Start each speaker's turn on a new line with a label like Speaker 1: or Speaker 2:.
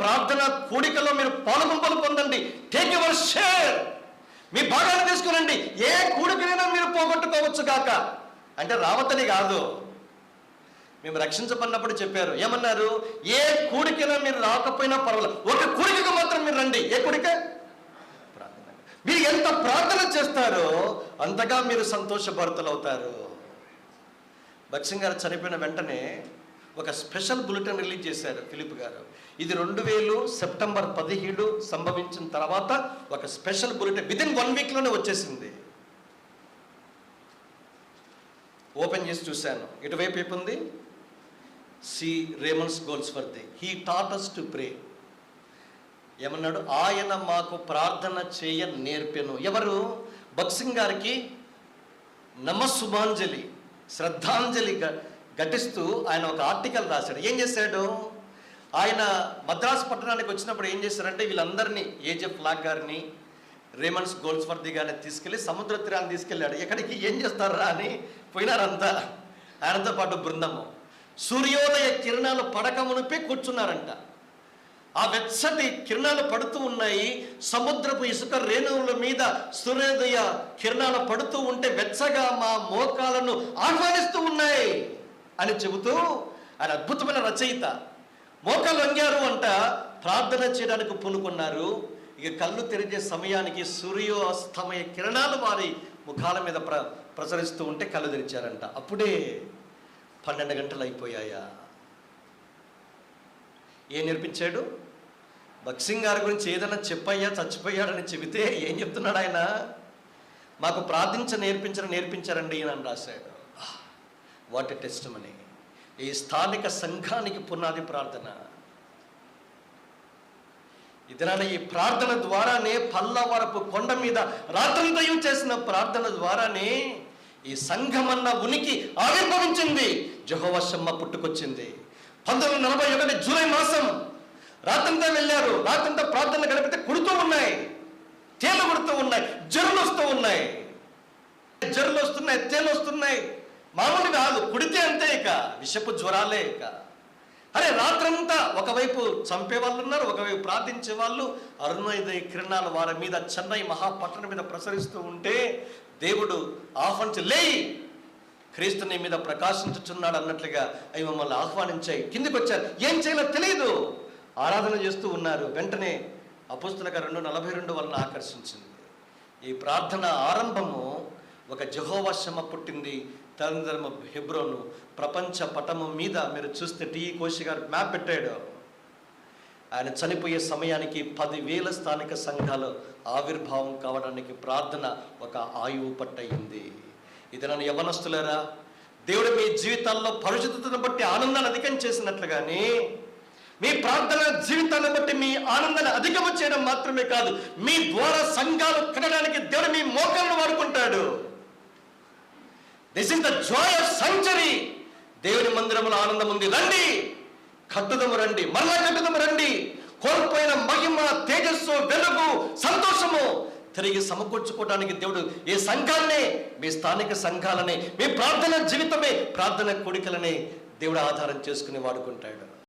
Speaker 1: ప్రార్థన కూడికలో మీరు పాలుగుంపలు పొందండి. టేక్ యువర్ షేర్ మీ భాగాన్ని తీసుకునండి ఏ కూడికైనా మీరు పోగొట్టుకోవచ్చు కాక అంటే రావతని కాదు. మేము రక్షించబడినప్పుడు చెప్పారు. ఏమన్నారు? ఏ కూడికైనా మీరు రాకపోయినా పర్వాలేదు. ఒక కూడికకు మాత్రం మీరు రండి. ఏ కూడిక? ప్రార్థన. మీరు ఎంత ప్రార్థన చేస్తారో అంతగా మీరు సంతోషభరితలు అవుతారు భక్సింగ్ గారు చనిపోయిన వెంటనే ఒక స్పెషల్ బులెటిన్ రిలీజ్ చేశారు ఫిలిప్ గారు. ఇది రెండు వేలు సెప్టెంబర్ పదిహేడు సంభవించిన తర్వాత ఒక స్పెషల్ బులెటిన్ విదిన్ వన్ వీక్లోనే వచ్చేసింది. ఓపెన్ చేసి చూశాను. ఇటువైపు ఏపుంది C రేమన్స్ goals for the he tattoos to pray ఏమన్నాడు? ఆయన మాకు ప్రార్థన చేయ నేర్పెను. ఎవరు? భక్సింగ్ గారికి నమస్సుమాంజలి శ్రద్ధాంజలి ఘటిస్తూ ఆయన ఒక ఆర్టికల్ రాశాడు. ఏం చేశాడు? ఆయన మద్రాసు పట్టణానికి వచ్చినప్పుడు ఏం చేశారంటే వీళ్ళందరినీ ఏజెఫ్ లాగ్ గారిని రేమన్స్ గోల్స్వర్ది గారిని తీసుకెళ్ళి సముద్ర తీరాన్ని తీసుకెళ్ళాడు. ఎక్కడికి? ఏం చేస్తారా అని పోయినారంతా. ఆయనతో పాటు బృందము సూర్యోదయ కిరణాలు పడకమునిపై కూర్చున్నారంట. ఆ వెచ్చటి కిరణాలు పడుతూ ఉన్నాయి. సముద్రపు ఇసుక రేణువుల మీద సూర్యోదయ కిరణాలు పడుతూ ఉంటే వెచ్చగా మా మోకాలను ఆహ్వానిస్తూ ఉన్నాయి. అని చెబుతూ ఆయన అద్భుతమైన రచయిత. మోకాలు వంగారు అంట ప్రార్థన చేయడానికి పూనుకున్నారు. ఇక కళ్ళు తెరిచే సమయానికి సూర్యోస్తమయ కిరణాలు వారి ముఖాల మీద ప్ర ప్రసరిస్తూ ఉంటే కళ్ళు తెరిచారంట. అప్పుడే పన్నెండు గంటలు అయిపోయాయా? ఏం నేర్పించాడు? భక్సింగ్ గారి గురించి ఏదైనా చెప్పయ్యా చచ్చిపోయాడని చెబితే ఏం చెప్తున్నాడు ఆయన? మాకు ప్రార్థించ నేర్పించడం నేర్పించారండి అని రాశాడు. వాట్ ఎ టెస్ట్ మనీ ఈ స్థానిక సంఘానికి పునాది ప్రార్థన. ఇదనాల ఈ ప్రార్థన ద్వారానే పల్లవరపు కొండ మీద రాత్రంతయు చేసిన ప్రార్థన ద్వారానే ఈ సంఘమన్న ఉనికి ఆవిర్భవించింది. జహోవశమ్మ పుట్టుకొచ్చింది. పంతొమ్మిది నలభై ఒకటి జూలై మాసం రాత్రంతా వెళ్ళారు. రాత్రంతా ప్రార్థన గడిపితే కుడుతూ ఉన్నాయి. తేలు కుడుతూ ఉన్నాయి. జరులు వస్తూ ఉన్నాయి. జరులు వస్తున్నాయి తేలు వస్తున్నాయి. మామూలు కాదు కుడితే అంతే ఇక విషపు జ్వరాలే ఇక. అరే రాత్రంతా ఒకవైపు చంపే వాళ్ళు ఉన్నారు ఒకవైపు ప్రార్థించే వాళ్ళు అరుణోదయ కిరణాలు వారి మీద చెన్నై మహాపట్టణం మీద ప్రసరిస్తూ ఉంటే దేవుడు ఆహ్వానించి లేయి! క్రీస్తు నీ మీద ప్రకాశించుచున్నాడు అన్నట్లుగా అవి మమ్మల్ని ఆహ్వానించాయి. కిందికి వచ్చారు. ఏం చేయాలో తెలియదు ఆరాధన చేస్తూ ఉన్నారు. వెంటనే అపుస్తులక రెండు నలభై రెండు వలన ఆకర్షించింది. ఈ ప్రార్థన ఆరంభము ఒక జహోవశమ పుట్టింది. తరంధర్మ హెబ్రోను ప్రపంచ పటము మీద మీరు చూస్తే టీ. కోశి గారు మ్యాప్ పెట్టాడు. ఆయన చనిపోయే సమయానికి పదివేల స్థానిక సంఘాలు ఆవిర్భావం కావడానికి ప్రార్థన ఒక ఆయువు పట్టయింది. ఇది నన్ను యవనస్తులరా దేవుడు మీ జీవితాల్లో పరిశుద్ధతను బట్టి ఆనందాన్ని అధికం చేసినట్లుగానే మీ ప్రార్థన జీవితాన్ని బట్టి మీ ఆనందాన్ని అధికము చేయడం మాత్రమే కాదు మీ ద్వారా సంఘాలు కనడానికి దేవుడు మీ మోకాలను వాడుకుంటాడు. This is the joy of sanctuary దేవుని మందిరములో ఆనందం ఉంది. రండి. కట్టుదము రండి. మరలా కట్టుదము రండి. కోల్పోయిన మహిమ తేజస్సు వెలుగు సంతోషము తిరిగి సమకూర్చుకోవడానికి దేవుడు ఏ సంఘాలనే మీ స్థానిక సంఘాలనే మీ ప్రార్థన జీవితమే ప్రార్థన కోడికలనే దేవుడు ఆధారం చేసుకుని వాడుకుంటాడు.